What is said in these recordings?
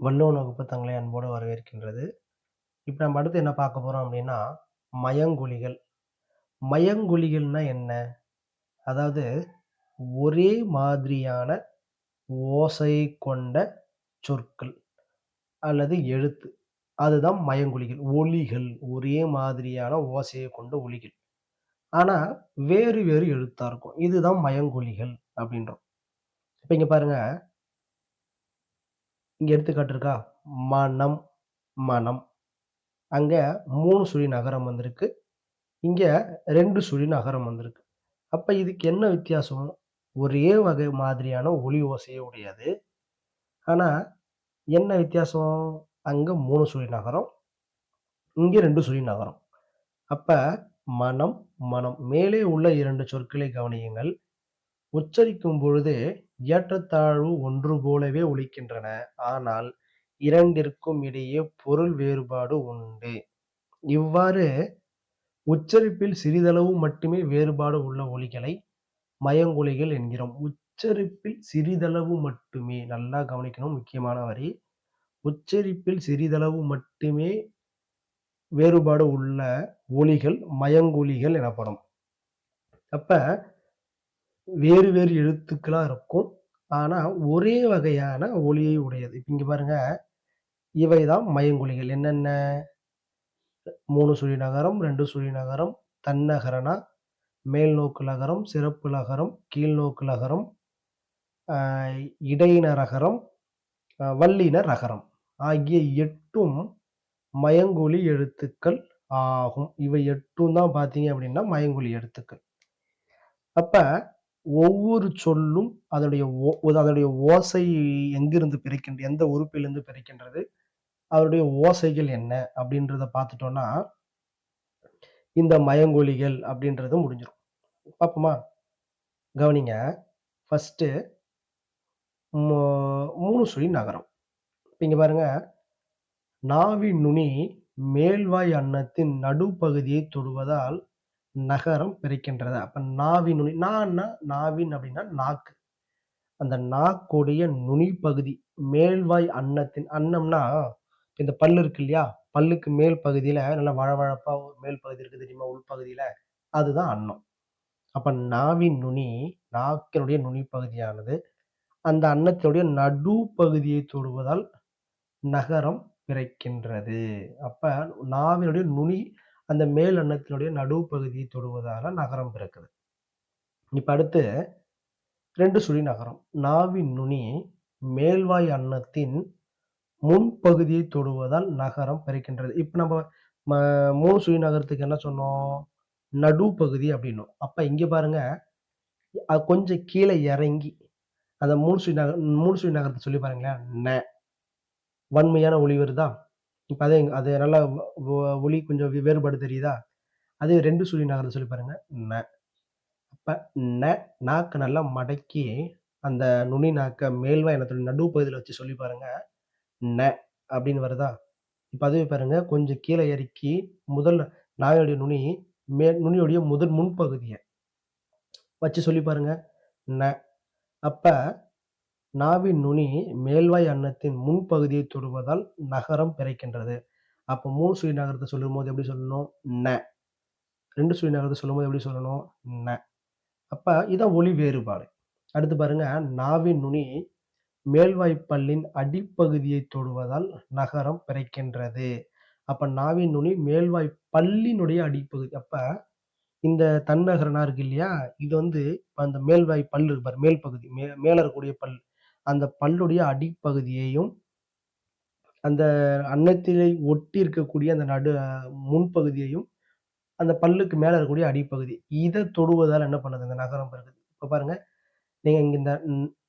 வல்லோன் வகுப்பு தங்களை அன்போடு வரவேற்கின்றது. இப்போ நம்ம அடுத்து என்ன பார்க்க போகிறோம் அப்படின்னா மயங்குழிகள் மயங்கொலிகள்னா என்ன? அதாவது ஒரே மாதிரியான ஓசை கொண்ட சொற்கள் அல்லது எழுத்து. அதுதான் மயங்குழிகள் ஒலிகள். ஒரே மாதிரியான ஓசையை கொண்ட ஒலிகள். ஆனால் வேறு வேறு எழுத்தாக இருக்கும். இதுதான் மயங்குழிகள் அப்படின்றோம். இப்போ இங்கே பாருங்கள் இங்கே எடுத்துக்காட்டு இருக்கா? மனம் மனம். அங்கே மூணு சுழி நகரம் வந்திருக்கு. இங்கே ரெண்டு சுழி நகரம் வந்திருக்கு. அப்போ இதுக்கு என்ன வித்தியாசம்? ஒரே வகை மாதிரியான ஒளி ஓசையே உடையது. ஆனால் என்ன வித்தியாசம்? அங்கே மூணு சுழி நகரம் இங்கே ரெண்டு சுழி நகரம். அப்போ மனம் மனம். மேலே உள்ள இரண்டு சொற்களை கவனியுங்கள். உச்சரிக்கும் பொழுது ஏற்றத்தாழ்வு ஒன்று போலவே ஒலிக்கின்றன. ஆனால் இரண்டிற்கும் இடையே பொருள் வேறுபாடு உண்டு. இவ்வாறு உச்சரிப்பில் சிறிதளவு மட்டுமே வேறுபாடு உள்ள ஒலிகளை மயங்கொலிகள் என்கிறோம். உச்சரிப்பில் சிறிதளவு மட்டுமே நல்லா கவனிக்கணும் முக்கியமான வரி உச்சரிப்பில் சிறிதளவு மட்டுமே வேறுபாடு உள்ள ஒலிகள் மயங்கொலிகள் எனப்படும். அப்ப வேறு வேறு எழுத்துக்களாக இருக்கும். ஆனால் ஒரே வகையான ஒளியை உடையது. இப்போ இங்கே பாருங்கள் பாருங்க. இவைதான் மயங்கொலிகள். என்னென்ன? மூணு சுழி நகரம் ரெண்டு சுழி நகரம் தன்னகரனா மேல் நோக்கு நகரம் சிறப்பு நகரம் கீழ் நோக்கு நகரம் இடையின ரகரம் வல்லின ரகரம் ஆகிய எட்டும் மயங்கொலி எழுத்துக்கள் ஆகும். இவை எட்டும் தான் பார்த்தீங்க அப்படின்னா மயங்கொலி எழுத்துக்கள். அப்போ ஒவ்வொரு சொல்லும் அதனுடைய அதனுடைய ஓசை எங்கிருந்து பிறக்கின்ற எந்த உறுப்பிலிருந்து பிறக்கின்றது அதனுடைய ஓசைகள் என்ன அப்படின்றத பார்த்துட்டோம்னா இந்த மயங்கொலிகள் அப்படின்றது முடிஞ்சிடும் பார்ப்போமா? கவனிங்க. ஃபஸ்ட்டு மூணு சுழி நகரம். இங்க பாருங்க. நாவி நுனி மேல்வாய் அன்னத்தின் நடுப்பகுதியை தொடுவதால் நகரம் பிரிக்கின்றது. அப்ப நாவி நுனி நான்னா நாவின் அப்படின்னா நாக்கு. அந்த நாக்குடைய நுனி பகுதி மேல்வாய் அன்னத்தின் அன்னம்னா இந்த பல்லு இருக்கு இல்லையா? பல்லுக்கு மேல் பகுதியில நல்லா வழவழப்பா மேல் பகுதி இருக்கு தெரியுமா? உள்பகுதியில. அதுதான் அன்னம். அப்ப நாவின் நுனி நாக்கினுடைய நுனி பகுதியானது அந்த அன்னத்தினுடைய நடு பகுதியை தொடுவதால் நகரம் பிறக்கின்றது அப்ப நாவினுடைய நுனி அந்த மேல் அன்னத்தினுடைய நடுவு பகுதியை தொடுவதால நகரம் பிறக்குது. இப்போ அடுத்து ரெண்டு சுழி நகரம். நாவின் நுனி மேல்வாய் அன்னத்தின் முன்பகுதியை தொடுவதால் நகரம் பிறக்கின்றது. இப்போ நம்ம மூணு சுழி நகரத்துக்கு என்ன சொன்னோம்? நடுப்பகுதி அப்படின்னும். அப்போ இங்கே பாருங்க அது கொஞ்சம் கீழே இறங்கி அந்த மூணு சுழி நகர் மூணு சுழி நகரத்தை சொல்லி பாருங்களேன் ந. வன்மையான ஒளி வருதா அதே அது நல்லா ஒளி கொஞ்சம் வேறுபாடு தெரியுதா? அதே ரெண்டு சுழி நகரத்தை சொல்லி பாருங்க. ந. அப்ப ந நாக்கு நல்லா மடக்கி அந்த நுனி நாக்க மேல்வா எனத்துடைய நடுவு பகுதியில் வச்சு சொல்லி பாருங்க. ந அப்படின்னு வருதா? இப்போ அதுவே பாருங்க கொஞ்சம் கீழே இறக்கி முதல் நாயுடைய நுனி மே நுனியுடைய முதல் முன்பகுதியை வச்சு சொல்லி பாருங்க. ந. அப்ப நாவின் நுனி மேல்வாய் அன்னத்தின் முன்பகுதியை தொடுவதால் நகரம் பிறக்கின்றது. அப்போ மூணு சுழி நகரத்தை சொல்லும் போது எப்படி சொல்லணும்? ந. ரெண்டு சுழி நகரத்தை சொல்லும் போது எப்படி சொல்லணும்? ந. அப்போ இதான் ஒளி வேறுபாடு. அடுத்து பாருங்க நாவின் நுனி மேல்வாய் பல்லின் அடிப்பகுதியை தொடுவதால் நகரம் பிறக்கின்றது. அப்போ நாவின் நுனி மேல்வாய் பல்லினுடைய அடிப்பகுதி. அப்போ இந்த தன்னகரனா இருக்கு இல்லையா? இது வந்து அந்த மேல்வாய் பல் இருப்பார் மேல் பகுதி. மே மேல இருக்கக்கூடிய பல். அந்த பல்லுடைய அடிப்பகுதியையும் அந்த அன்னத்திலே ஒட்டி இருக்கக்கூடிய அந்த நடு முன்பகுதியையும் அந்த பல்லுக்கு மேலே இருக்கக்கூடிய அடிப்பகுதி இதை தொடுவதால் என்ன பண்ணுது? இந்த நகரம் பிறகு இப்போ பாருங்க நீங்கள் இங்கே இந்த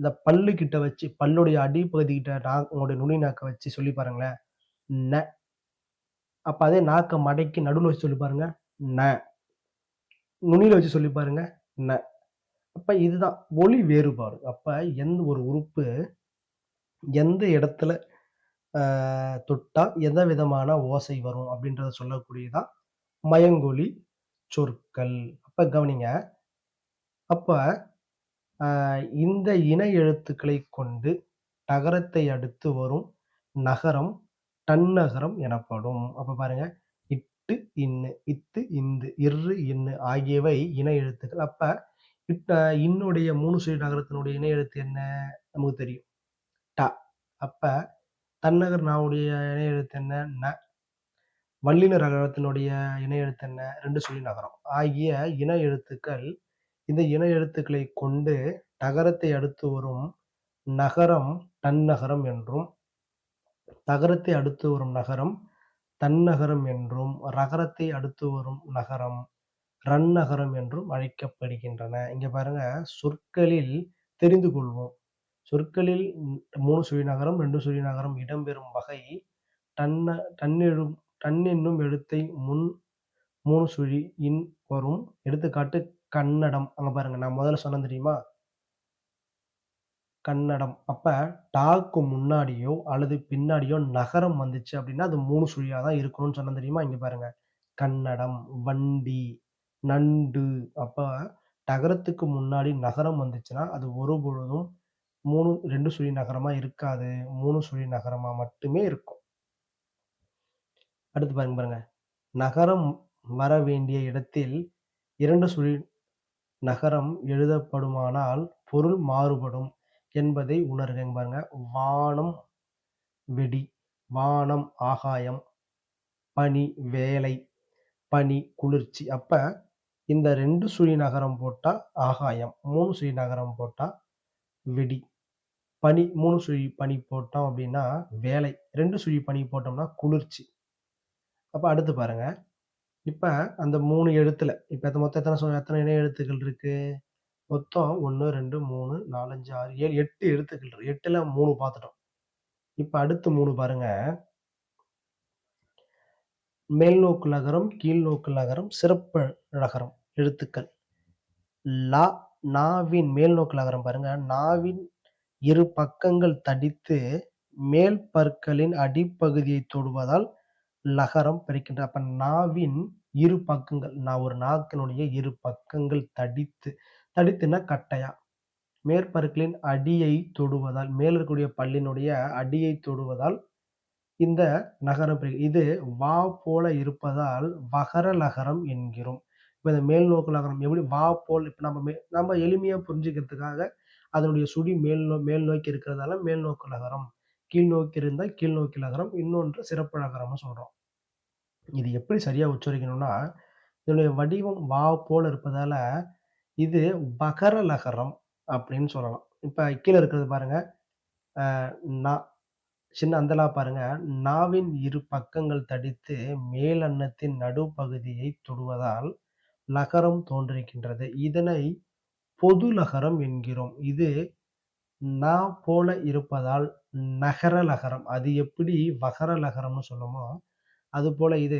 இந்த பல்லு கிட்ட வச்சு பல்லுடைய அடிப்பகுதி கிட்ட நா உங்களுடைய நுனி நாக்கை வச்சு சொல்லி பாருங்களேன் ந. அப்போ அதே நாக்கை மடக்கி நடுவில் வச்சு சொல்லி பாருங்க ந. நுனியில் வச்சு சொல்லி பாருங்க ந. அப்ப இதுதான் ஒளி வேறுபாடு அப்ப எந்த ஒரு உறுப்பு எந்த இடத்துல தொட்டா எந்த விதமான ஓசை வரும் அப்படின்றத சொல்லக்கூடியதான் மயங்கொலி சொற்கள் அப்ப கவனிங்க அப்ப இந்த இன எழுத்துக்களை கொண்டு நகரத்தை அடுத்து வரும் நகரம் தன்னகரம் எனப்படும். அப்ப பாருங்க, இட்டு, இன்னு, இத்து, இந்து, இர்ரு, இன்னு ஆகியவை இணை எழுத்துக்கள். அப்ப இப்ப இன்னுடைய மூணு சுழி நகரத்தினுடைய இணை எழுத்து என்ன? நமக்கு தெரியும். ட. அப்ப தன்னகர் நாவுடைய இணை எழுத்து என்ன? ந. வல்லின நகரத்தினுடைய இணை எழுத்து என்ன? ரெண்டு சுழி நகரம். ஆகிய இணை எழுத்துக்கள் இந்த இணை எழுத்துக்களை கொண்டு நகரத்தை அடுத்து வரும் நகரம் தன்னகரம் என்றும், தகரத்தை அடுத்து வரும் நகரம் தன்னகரம் என்றும், ரகரத்தை அடுத்து வரும் நகரம் ரன்னகரம் என்றும் அழைக்கப்படுகின்றன. இங்க பாருங்க சொற்களில் தெரிந்து கொள்வோம். சொற்களில் மூணு சுழி நகரம், ரெண்டு சுழி நகரம் இடம்பெறும் வகை டன்ன டன்னெழும் டன்னென்னும் எழுத்தை முன் மூணு சுழி இன் வரும். எடுத்துக்காட்டு கன்னடம். அங்க பாருங்க நான் முதல்ல சொன்ன தெரியுமா? கன்னடம். அப்ப டாக்கு முன்னாடியோ அல்லது பின்னாடியோ நகரம் வந்துச்சு அப்படின்னா, அது மூணு சுழியா தான் இருக்கணும்னு சொன்ன தெரியுமா? இங்க பாருங்க. கன்னடம், வண்டி, நண்டு. அப்போ டகரத்துக்கு முன்னாடி நகரம் வந்துச்சுன்னா, அது ஒருபொழுதும் 3 2 சுழி நகரமா இருக்காது. மூணு சுழி நகரமா மட்டுமே இருக்கும். அடுத்து பாருங்க பாருங்க. நகரம் வர வேண்டிய இடத்தில் இரண்டு சுழி நகரம் எழுதப்படுமானால் பொருள் மாறுபடும் என்பதை உணர்க. பாருங்க. வானம் வெடி, வானம் ஆகாயம், பனி வேலை, பனி குளிர்ச்சி. அப்ப இந்த ரெண்டு சுழி நகரம் போட்டால் ஆகாயம், மூணு சுழி நகரம் போட்டால் வெடி, பனி மூணு சுழி பனி போட்டோம் அப்படின்னா வேலை, ரெண்டு சுழி பனி போட்டோம்னா குளிர்ச்சி. அப்போ அடுத்து பாருங்க. இப்போ அந்த மூணு எழுத்துல இப்போ எத்தனை மொத்தம் எத்தனை எத்தனை எத்தன இணை எழுத்துக்கள் இருக்கு? மொத்தம் 1, 2, 3, 4, 5, 6, 7, 8 எழுத்துக்கள் இருக்கு. 8ல 3 பார்த்துட்டோம். இப்போ அடுத்து மூணு பாருங்க. மேல்நோக்கு நகரம், கீழ்நோக்கு நகரம், சிறப்பு நகரம் எழுத்துக்கள். லா நாவின் மேல்நோக்கு நகரம் பாருங்க. நாவின் இரு பக்கங்கள் தடித்து மேல் பற்களின் அடிப்பகுதியை தொடுவதால் லகரம் பிறக்கின்றன. அப்ப நாவின் இரு பக்கங்கள் நான் ஒரு நாக்கினுடைய இரு பக்கங்கள் தடித்து தடித்துன்னா கட்டையா மேற்பற்களின் அடியை தொடுவதால் மேல் இருக்கக்கூடிய பல்லினுடைய அடியை தொடுவதால் இந்த நகரம் இது வா போல இருப்பதால் வகர நகரம் என்கிறோம். இப்போ இந்த மேல் நோக்கு நகரம் எப்படி வா போல் இப்போ நம்ம மே நம்ம எளிமையாக புரிஞ்சுக்கிறதுக்காக அதனுடைய சுடி மேல் நோ மேல் நோக்கி இருக்கிறதால மேல் நோக்கு நகரம். கீழ் நோக்கி இருந்தால் கீழ் நோக்கி நகரம். இன்னொன்று சிறப்பு நகரம்னு சொல்கிறோம் இது எப்படி சரியாக உச்சரிக்கணும்னா, இதனுடைய வடிவம் வா போல் இருப்பதால் இது வகர நகரம் அப்படின்னு சொல்லலாம். இப்போ கீழே இருக்கிறது பாருங்கள் நான் சின்ன அந்தலா பாருங்க. நாவின் இரு பக்கங்கள் தடித்து மேல் அன்னத்தின் நடுப்பகுதியை தொடுவதால் லகரம் தோன்றுகின்றது. இதனை பொது லகரம் என்கிறோம். இது நா போல இருப்பதால் நகர லகரம். அது எப்படி வகர லகரம்னு சொல்லுமோ அது போல இது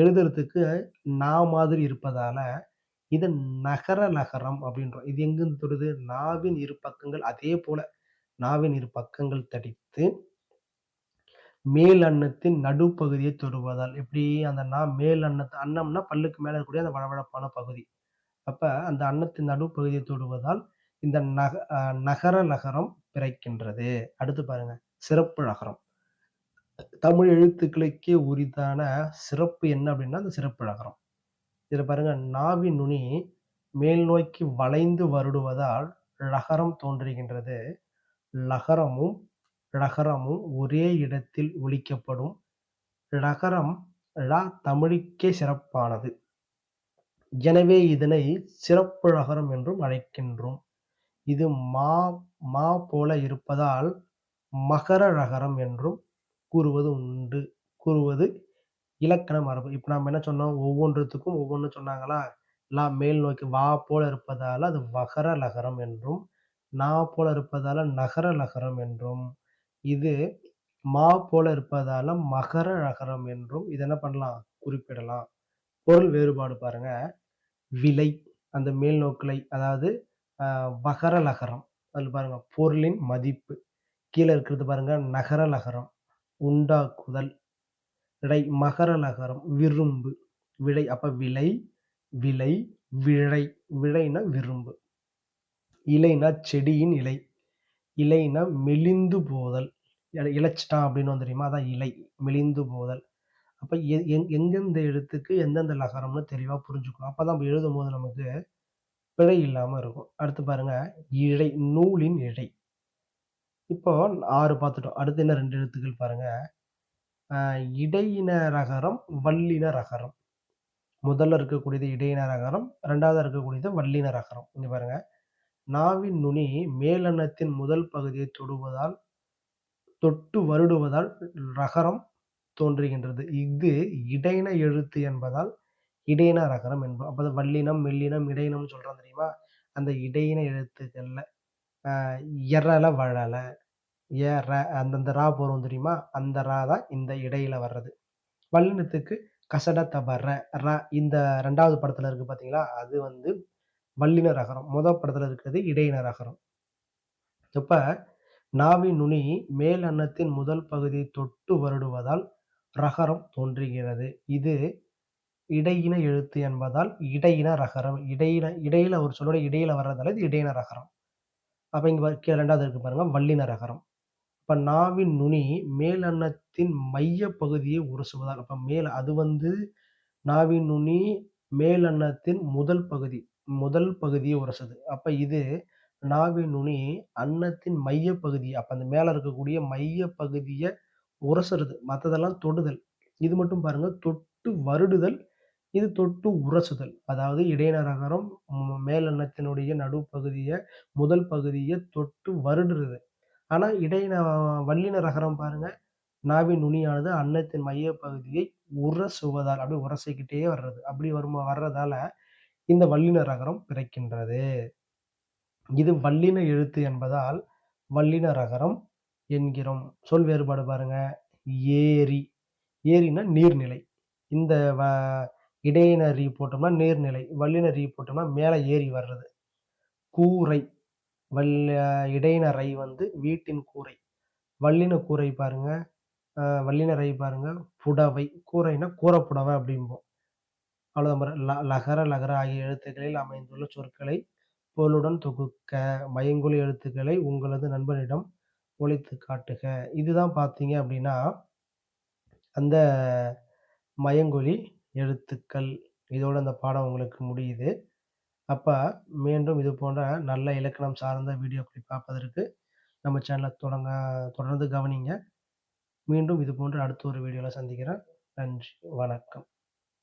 எழுதுறதுக்கு நா மாதிரி இருப்பதால, இது நகர லகரம் அப்படின்றோம். இது எங்கிருந்து தொடுது? நாவின் இரு பக்கங்கள் அதே போல நாவின் இரு பக்கங்கள் தடித்து மேல் அன்னத்தின் நடுப்பகுதியை தொடுவதால். எப்படி அந்த நா மேல் அன்னத் அன்னம்னா பல்லுக்கு மேல இருக்கக்கூடிய அந்த வழவழப்பான பகுதி. அப்ப அந்த அன்னத்தின் நடுப்பகுதியை தொடுவதால் இந்த நக அ நகர நகரம் பிறக்கின்றது. அடுத்து பாருங்க. சிறப்பு நகரம். தமிழ் எழுத்துக்களுக்கே உரித்தான சிறப்பு என்ன அப்படின்னா, அந்த சிறப்பு நகரம். இதுல பாருங்க நாவின் நுனி மேல் நோக்கி வளைந்து வருடுவதால் ழகரம் தோன்றுகின்றது. லகரமும் ழகரமும் ஒரே இடத்தில் ஒலிக்கப்படும். ழகரம் ழ தமிழுக்கே சிறப்பானது. எனவே இதனை சிறப்பு ழகரம் என்றும் அழைக்கின்றோம். இது மா மா போல இருப்பதால் மகர ழகரம் என்றும் கூறுவது உண்டு. கூறுவது இலக்கண மரபு. இப்ப நாம என்ன சொன்னோம்? ஒவ்வொன்றுத்துக்கும் ஒவ்வொன்னு சொன்னாங்களா? லா மேல் நோக்கி வா போல இருப்பதால அது வகர லகரம் என்றும், நா போல இருப்பதால நகர லகரம் என்றும், இது மா போல இருப்பதால மகர ழகரம் என்றும் இதை என்ன பண்ணலாம்? குறிப்பிடலாம். பொருள் வேறுபாடு பாருங்க. விலை அந்த மேல் நோக்கலை அதாவது மகர வகர லகரம். பாருங்க பொருளின் மதிப்பு. கீழே இருக்கிறது பாருங்க நகர லகரம். உண்டாக்குதல். இடை மகர லகரம் விரும்பு. விடை அப்ப விலை, விலை, விழை. விழைனா விரும்பு. இலைனா செடியின் இலை. இலைனா மெலிந்து போதல். இழைச்சிட்டான் அப்படின்னு வந்து தெரியுமா? அதான் இலை. மெலிந்து போதல். அப்போ எ எங் எங்கெந்த எழுத்துக்கு எந்தெந்த லகரம்னு தெளிவாக புரிஞ்சுக்கணும். அப்போ தான் நம்ம எழுதும்போது நமக்கு பிழை இல்லாமல் இருக்கும். அடுத்து பாருங்க, இழை நூலின் இழை. இப்போ ஆறு பார்த்துட்டோம். அடுத்து என்ன ரெண்டு எழுத்துக்கள் பாருங்க. இடையின ரகரம், வல்லின ரகரம். முதல்ல இருக்கக்கூடியது இடையின ரகரம், ரெண்டாவது இருக்கக்கூடியது வல்லின ரகரம். இங்கே பாருங்க. நாவின் நுனி மேலெண்ணத்தின் முதல் பகுதியை தொடுவதால் தொட்டு வருடுவதால் ரகரம் தோன்றுகின்றது. இது இடையின எழுத்து என்பதால் இடையின ரகரம் என்போம். அப்போ வல்லினம், மெல்லினம், இடையினம்னு சொல்கிறோம் தெரியுமா? அந்த இடையின எழுத்துக்களில் எறல வழல, எ, ர அந்தந்த ரா போகிறோம் தெரியுமா? அந்த ரா தான் இந்த இடையில வர்றது. வல்லினத்துக்கு கசட, தப, ர, ர இந்த ரெண்டாவது படத்தில் இருக்குது பார்த்தீங்களா? அது வந்து வல்லின ரகரம். முதல் படத்தில் இருக்கிறது இடையின ரகரம். இப்போ நாவின் நுனி மேல் அன்னத்தின் முதல் பகுதி தொட்டு வருடுவதால் ரகரம் தோன்றுகிறது. இது இடையின எழுத்து என்பதால் இடையின ரகரம். இடையின இடையில ஒரு சொல்லோட இடையில வர்றதால இது இடையின ரகரம். அப்போ இங்கே ரெண்டாவது இருக்கு பாருங்க, வல்லின ரகரம். இப்போ நாவின் நுனி மேல் அன்னத்தின் மைய பகுதியை உரசுவதால் அப்போ மேல் அது வந்து நாவின் நுனி மேல் அன்னத்தின் முதல் பகுதி. முதல் பகுதியை உரசுது. அப்போ இது நாவி நுனி அன்னத்தின் மையப்பகுதி அப்போ அந்த மேலே இருக்கக்கூடிய மையப்பகுதியை உரசுறது. மற்றதெல்லாம் தொடுதல். இது மட்டும் பாருங்க தொட்டு வருடுதல். இது தொட்டு உரசுதல். அதாவது இடையின ரகரம் நடுப்பகுதியை முதல் பகுதியை தொட்டு வருடுறது. ஆனால் இடையின வல்லின ரகரம் பாருங்க. நாவின் நுனியானது அன்னத்தின் மைய பகுதியை உரசுவதால் அப்படியே உரசிக்கிட்டே வர்றது. அப்படி வரும் வர்றதால இந்த வல்லின ரகரம் பிறக்கின்றது. இது வல்லின எழுத்து என்பதால் வல்லின ரகரம் என்கிறோம். சொல் வேறுபாடு பாருங்க. ஏரி. ஏரினா நீர்நிலை. இந்த வ இடையின ரீ போட்டோம்னா நீர்நிலை. வல்லின ரீ போட்டோம்னா மேலே ஏறி வர்றது. கூரை. வல் இடையின ரை வந்து வீட்டின் கூரை. வல்லின கூரை பாருங்க. வல்லின ரை பாருங்க. புடவை. கூரைன்னா கூரப்புடவை அப்படிம்போம். அவ்வளோதான் ல லகர, லகர ஆகிய எழுத்துக்களில் அமைந்துள்ள சொற்களை பொருளுடன் தொகுக்க. மயங்குழி எழுத்துக்களை உங்களது நண்பனிடம் ஒலித்துக் காட்டுக. இதுதான் பார்த்தீங்க அப்படின்னா, அந்த மயங்கொலி எழுத்துக்கள். இதோட அந்த பாடம் உங்களுக்கு முடியுது. அப்போ மீண்டும் இது போன்ற நல்ல இலக்கணம் சார்ந்த வீடியோக்களை பார்ப்பதற்கு நம்ம சேனலை தொடங்க தொடர்ந்து கவனிங்க. மீண்டும் இது போன்ற அடுத்த ஒரு வீடியோவில் சந்திக்கிறேன். நன்றி. வணக்கம்.